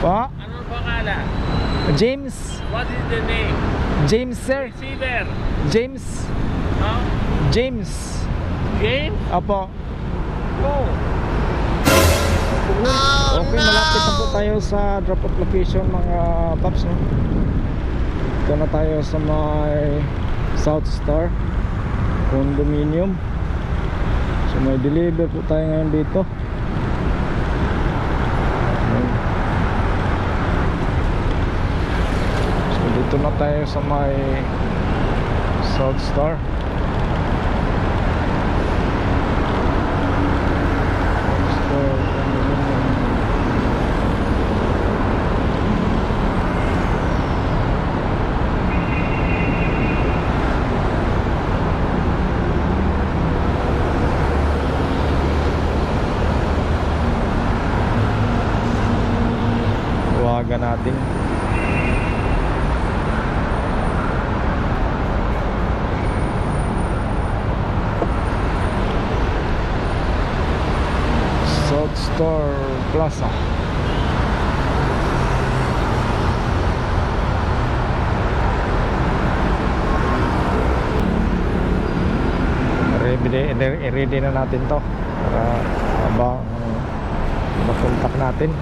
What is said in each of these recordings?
Po? Ano pangalan? James. What is the name? James, sir. Receiver. James. No? James. James? Apo. Oh. Okay, malapit na po tayo sa drop-off location mga paps. No? Ito na tayo sa may South Star Condominium. So may deliver po tayo ngayon dito. Ayan. So dito na tayo sa may South Star. Natin. Star Plaza. Ready, ready na natin to para abang makontak natin.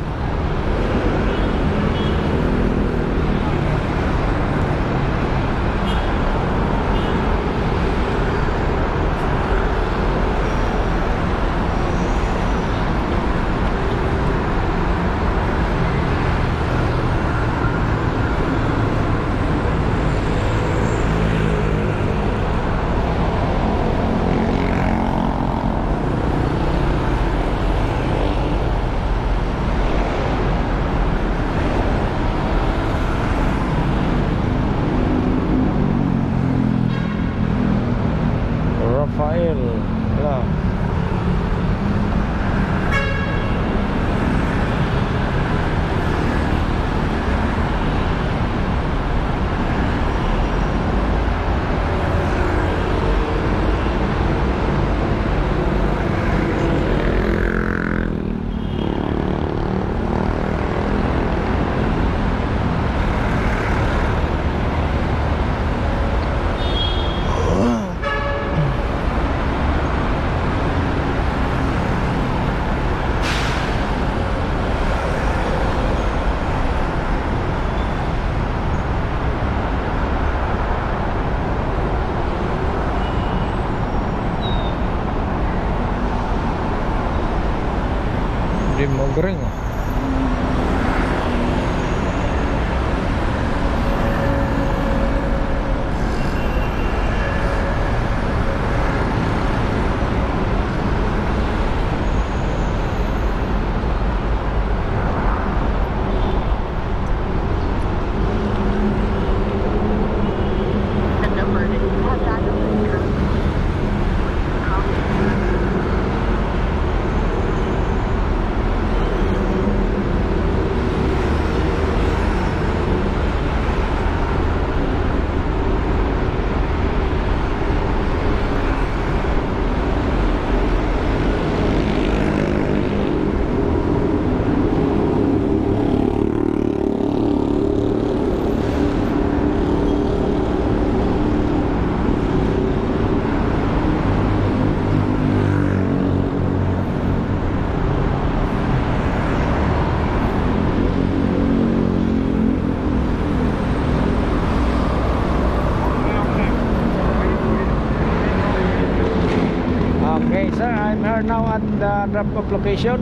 I'm here now at the drop-off location.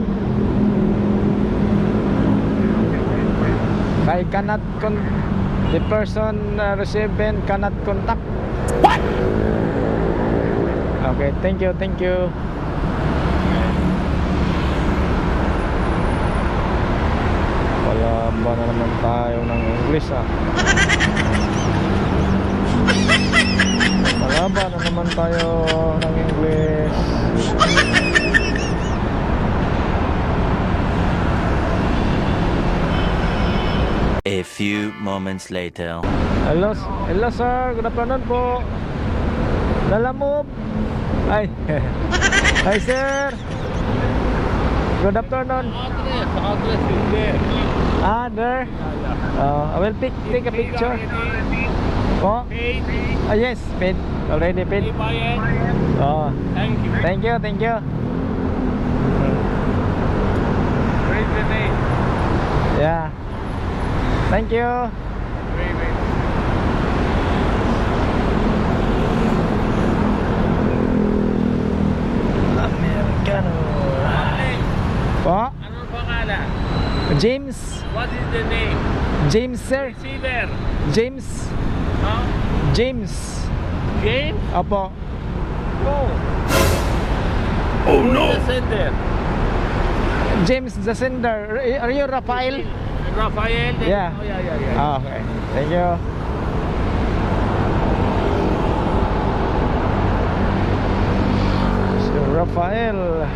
I cannot con the person uh, receiving cannot contact. What? Okay, thank you, thank you. Wala ba na naman tayo ng English ah? Wala ba na naman tayo few moments later. Hello, hello sir. Good afternoon po. Lalamove. Ay. Hi sir. Good afternoon. Address, address is there. Ah, there. Uh, I will pick, take a picture. Oh, Paid. ah, yes, paid. Already paid. Oh, Thank you. thank you, thank you. Where is the name? Yeah. Thank you. Wait, wait. Americano. Name. Po, Anong pangalan? James. What is the name? James, sir. Receiver. James. Huh? James. James? Opo. Oh. Oh no. The sender. James the sender. Are you Rafael? Rafael. then- Yeah. Oh, yeah, yeah, yeah. Ah, okay. Thank you. So, Rafael.